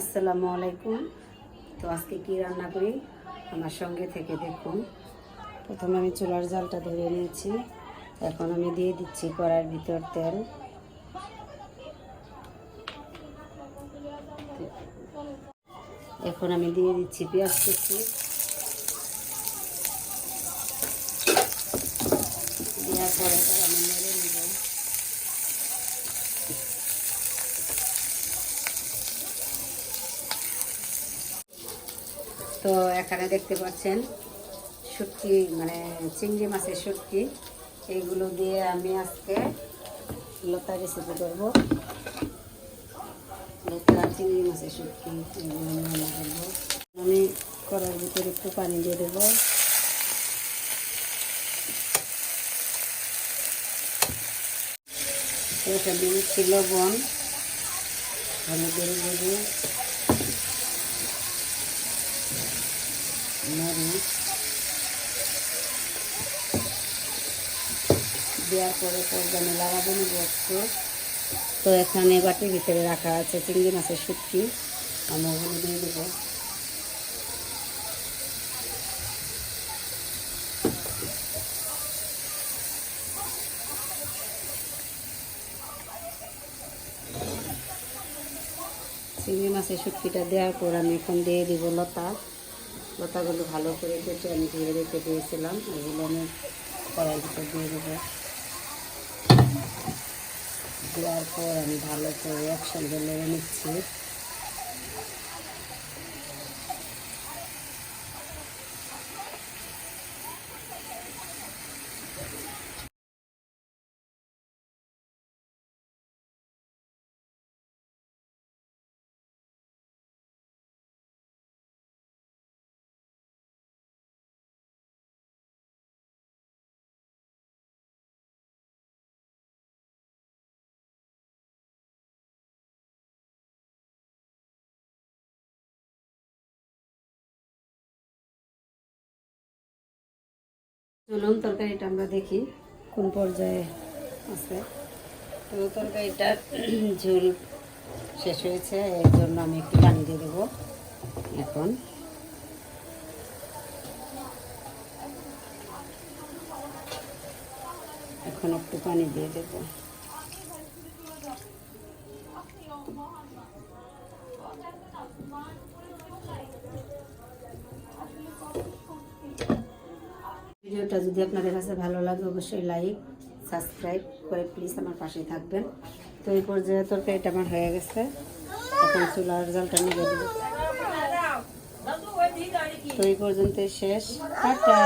আসসালামু আলাইকুম। তো আজকে কি রান্না করি? আমার সঙ্গে থেকে দেখুন। প্রথমে আমি চুলার জালটা ধরে নিয়েছি। এখন আমি দিয়ে দিচ্ছি কড়ার ভিতর তেল। এখন আমি দিয়ে দিচ্ছি পেঁয়াজ কুচি। দেওয়ার পরে আমি নেড়ে নেব তো এখানে দেখতে পাচ্ছেন শুটকি মানে চিংড়ি মাছের শুটকি। এইগুলো দিয়ে আমি আজকে লতা রেসিপি করব। লতা চিংড়ি মাছের শুটকি এগুলো করব। আমি করার ভিতরে একটু পানি দিয়ে দেবো। এটা দিয়ে লবণ, হলুদের গুঁড়ি মরিচ দেওয়ার পরে পর্যানে লাগাবো নিব তো এখানে বাটির ভিতরে রাখা আছে, চিংড়ি মাছের শুটকি। আমি ওগুলো দিয়ে দেবো। চিংড়ি মাছের শুটকিটা দেওয়ার পর আমি এখন দিয়ে দিব লতা। লতাগুলো ভালো করে কেটে আমি ধুয়ে রেখে দিয়েছিলাম। এগুলো আমি কড়াই ভিতর দিয়ে দেবো। দেওয়ার পর আমি ভালো করে একসঙ্গে নেড়ে নিচ্ছি। চলুন, তরকারিটা আমরা দেখি কোন পর্যায়ে আছে। তো তরকারিটা ঝোল শেষ হয়েছে, এর জন্য আমি একটু পানি দিয়ে দেবো এখন। এখন একটু পানি দিয়ে দেবো। ভিডিওটা যদি আপনাদের কাছে ভালো লাগে, অবশ্যই লাইক সাবস্ক্রাইব করে প্লিজ আমার পাশে থাকবেন। তো এই পর্যায়ে তরকারিটা আমার হয়ে গেছে। এখন চুলার জলটা নিয়ে দেব। তো এই পর্যন্ত শেষ। টাটা!